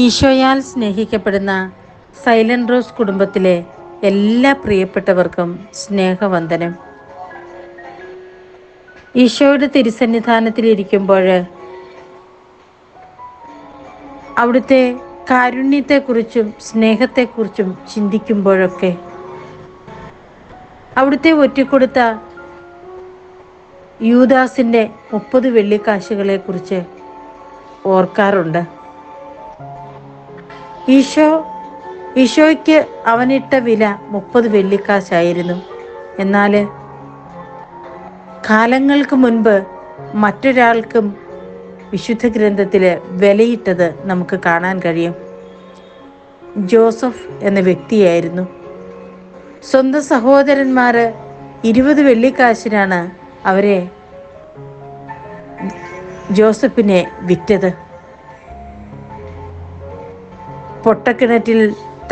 ഈശോയാൽ സ്നേഹിക്കപ്പെടുന്ന silent rose കുടുംബത്തിലെ എല്ലാ പ്രിയപ്പെട്ടവർക്കും സ്നേഹവന്ദനം. ഈശോയുടെ തിരുസന്നിധാനത്തിലിരിക്കുമ്പോൾ അവിടുത്തെ കാരുണ്യത്തെക്കുറിച്ചും സ്നേഹത്തെക്കുറിച്ചും ചിന്തിക്കുമ്പോഴൊക്കെ അവിടുത്തെ ഒറ്റിക്കൊടുത്ത യൂദാസിന്റെ മുപ്പത് വെള്ളിക്കാശുകളെക്കുറിച്ച് ഓർക്കാറുണ്ട്. ഈശോ ഈശോയ്ക്ക് അവനിട്ട വില മുപ്പത് വെള്ളിക്കാശായിരുന്നു. എന്നാൽ കാലങ്ങൾക്ക് മുൻപ് മറ്റൊരാൾക്കും വിശുദ്ധ ഗ്രന്ഥത്തിൽ വിലയിട്ടത് നമുക്ക് കാണാൻ കഴിയും. ജോസഫ് എന്ന വ്യക്തിയായിരുന്നു. സ്വന്തം സഹോദരന്മാർ ഇരുപത് വെള്ളിക്കാശിനാണ് അവരെ ജോസഫിനെ വിറ്റത്. പൊട്ടക്കിണറ്റിൽ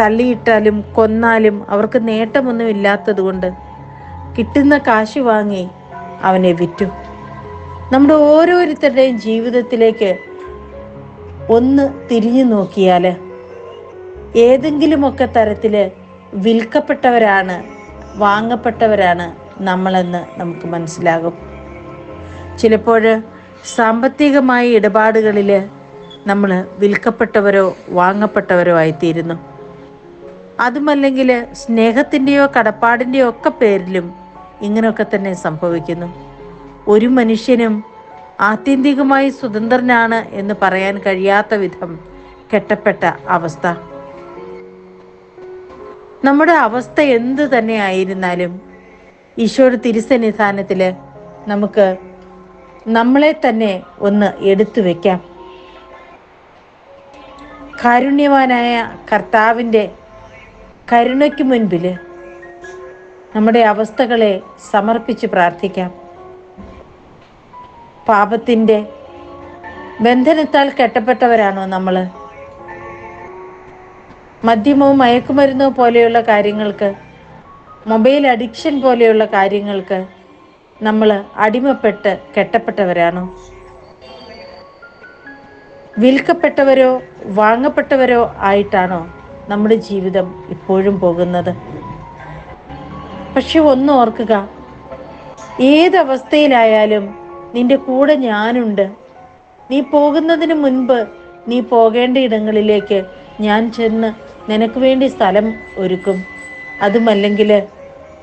തള്ളിയിട്ടാലും കൊന്നാലും അവർക്ക് നേട്ടമൊന്നും ഇല്ലാത്തതുകൊണ്ട് കിട്ടുന്ന കാശ് വാങ്ങി അവനെ വിറ്റു. നമ്മുടെ ഓരോരുത്തരുടെയും ജീവിതത്തിലേക്ക് ഒന്ന് തിരിഞ്ഞു നോക്കിയാൽ ഏതെങ്കിലുമൊക്കെ തരത്തിൽ വിൽക്കപ്പെട്ടവരാണ് വാങ്ങപ്പെട്ടവരാണ് നമ്മളെന്ന് നമുക്ക് മനസ്സിലാകും. ചിലപ്പോൾ സാമ്പത്തികമായ ഇടപാടുകളിൽ നമ്മൾ വിൽക്കപ്പെട്ടവരോ വാങ്ങപ്പെട്ടവരോ ആയിത്തീരുന്നു. അതുമല്ലെങ്കിൽ സ്നേഹത്തിന്റെയോ കടപ്പാടിന്റെയോ ഒക്കെ പേരിലും ഇങ്ങനെയൊക്കെ തന്നെ സംഭവിക്കുന്നു. ഒരു മനുഷ്യനും ആത്യന്തികമായി സ്വതന്ത്രനാണ് എന്ന് പറയാൻ കഴിയാത്ത വിധം കെട്ടപ്പെട്ട അവസ്ഥ. നമ്മുടെ അവസ്ഥ എന്ത് തന്നെ ആയിരുന്നാലും ഈശോയുടെ തിരുസന്നിധാനത്തിൽ നമുക്ക് നമ്മളെ തന്നെ ഒന്ന് എടുത്തു വെക്കാം. കാരുണ്യവാനായ കർത്താവിന്റെ കരുണയ്ക്ക് മുൻപിൽ നമ്മുടെ അവസ്ഥകളെ സമർപ്പിച്ച് പ്രാർത്ഥിക്കാം. പാപത്തിന്റെ ബന്ധനത്താൽ കെട്ടപ്പെട്ടവരാണോ നമ്മൾ? മദ്യമോ മയക്കുമരുന്നോ പോലെയുള്ള കാര്യങ്ങൾക്ക് മൊബൈൽ അഡിക്ഷൻ പോലെയുള്ള കാര്യങ്ങൾക്ക് നമ്മൾ അടിമപ്പെട്ട് കെട്ടപ്പെട്ടവരാണോ? വിൽക്കപ്പെട്ടവരോ വാങ്ങപ്പെട്ടവരോ ആയിട്ടാണോ നമ്മുടെ ജീവിതം ഇപ്പോഴും പോകുന്നത്? പക്ഷെ ഒന്ന് ഓർക്കുക ഏതവസ്ഥയിലായാലും നിന്റെ കൂടെ ഞാനുണ്ട്. നീ പോകുന്നതിന് മുൻപ് നീ പോകേണ്ട ഇടങ്ങളിലേക്ക് ഞാൻ ചെന്ന് നിനക്ക് വേണ്ടി സ്ഥലം ഒരുക്കും. അതുമല്ലെങ്കിൽ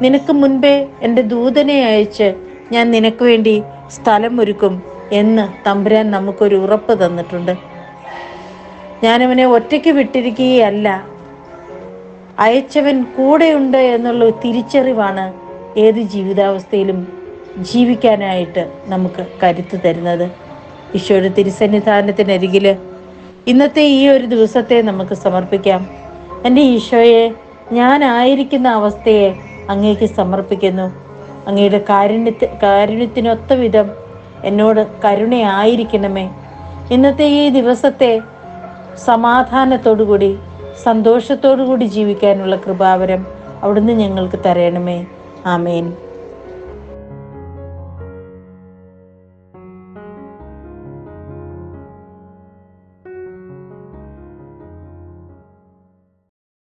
നിനക്ക് മുൻപേ എന്റെ ദൂതനെ അയച്ച് ഞാൻ നിനക്ക് വേണ്ടി സ്ഥലം ഒരുക്കും. എന്ന് തമ്പുരാൻ നമുക്കൊരു ഉറപ്പ് തന്നിട്ടുണ്ട്. ഞാനവനെ ഒറ്റയ്ക്ക് വിട്ടിരിക്കുകയല്ല. അയച്ചവൻ കൂടെയുണ്ട് എന്നുള്ള തിരിച്ചറിവാണ് ഏത് ജീവിതാവസ്ഥയിലും ജീവിക്കാനായിട്ട് നമുക്ക് കരുത്ത് തരുന്നത്. ഈശോയുടെ തിരുസന്നിധാനത്തിനരികിൽ ഇന്നത്തെ ഈ ഒരു ദിവസത്തെ നമുക്ക് സമർപ്പിക്കാം. എന്റെ ഈശോയെ ഞാനായിരിക്കുന്ന അവസ്ഥയെ അങ്ങേക്ക് സമർപ്പിക്കുന്നു. അങ്ങയുടെ കാരുണ്യത്തി കാരുണ്യത്തിനൊത്ത വിധം എന്നോട് കരുണയായിരിക്കണമേ. ഇന്നത്തെ ഈ ദിവസത്തെ സമാധാനത്തോടുകൂടി സന്തോഷത്തോടുകൂടി ജീവിക്കാനുള്ള കൃപാവരം അവിടുന്ന് ഞങ്ങൾക്ക് തരണമേ. ആമേൻ.